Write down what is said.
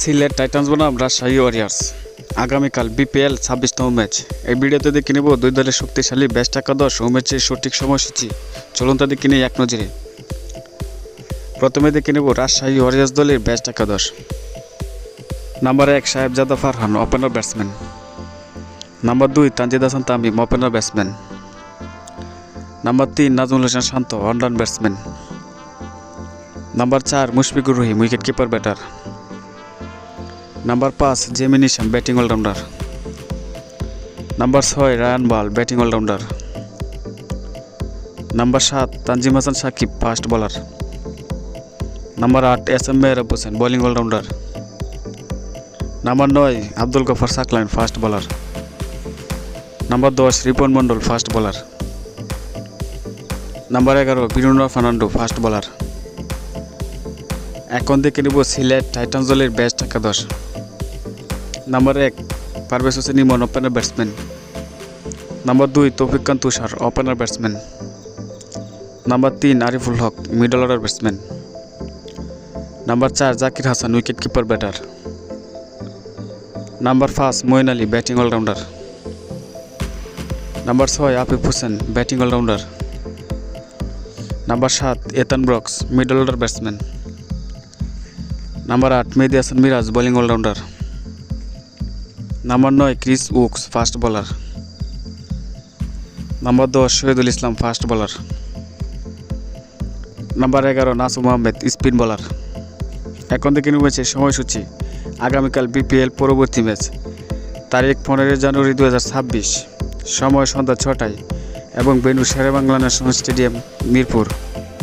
Sylhet Titans বনাম Rajshahi Warriors. আগামীকাল BPL ছাব্বিশতম ম্যাচ। এই ভিডিওতে দেখে নেব দুই দলের শক্তিশালী বেস্ট একাদশ ও ম্যাচের সঠিক সময়সূচি। চলুন তা দেখে এক নজরে। প্রথমে দেখে নেব রাজশাহী ওয়ারিয়ার্স দলের বেস্ট একাদশ। নাম্বার এক Sahib Sahibzada Farhan opener batsman number দুই Tanzid Hasan Tamim opener batsman number তিন Najmul Hossain Shanto one down batsman number চার Mushfiqur Rahim wicket keeper batter number পাঁচ Jimmy Neesham batting all rounder number ছয় Ryan Burl batting all rounder number সাত Tanzim Hasan Sakib fast bowler number আট S M Mehrob Hossain bowling all rounder number নয় Abdul Gaffar Saqlain fast bowler number দশ Ripon Mondal fast bowler number এগারো বিরুনা Fernando fast bowler এখন দেখে নিব Sylhet Titans দলের বেস্ট একাদশ। নাম্বার এক, Parvez Hossain Emon opener batsman number দুই, Taufiq Khan Tushar opener batsman number তিন, Ariful Haque middle order batsman number চার, Zakir Hasan wicket keeper batter number পাঁচ, Moeen Ali batting all rounder number ছয়, Afif Hossain batting all rounder number সাত, Ethan Brookes middle order batsman number আট Mehedi Hasan Miraz bowling all rounder number নয় Chris Woakes fast bowler number দশ Shahidul Islam fast bowler number এগারো Nasum Ahmed spin bowler এখন থেকে নেমেছে সময়সূচি। আগামীকাল বিপিএল পরবর্তী ম্যাচ। তারিখ পনেরোই জানুয়ারি দু হাজার ছাব্বিশ। সময় সন্ধ্যা ছটায়। এবং venue Sher e Bangla National Stadium, Mirpur.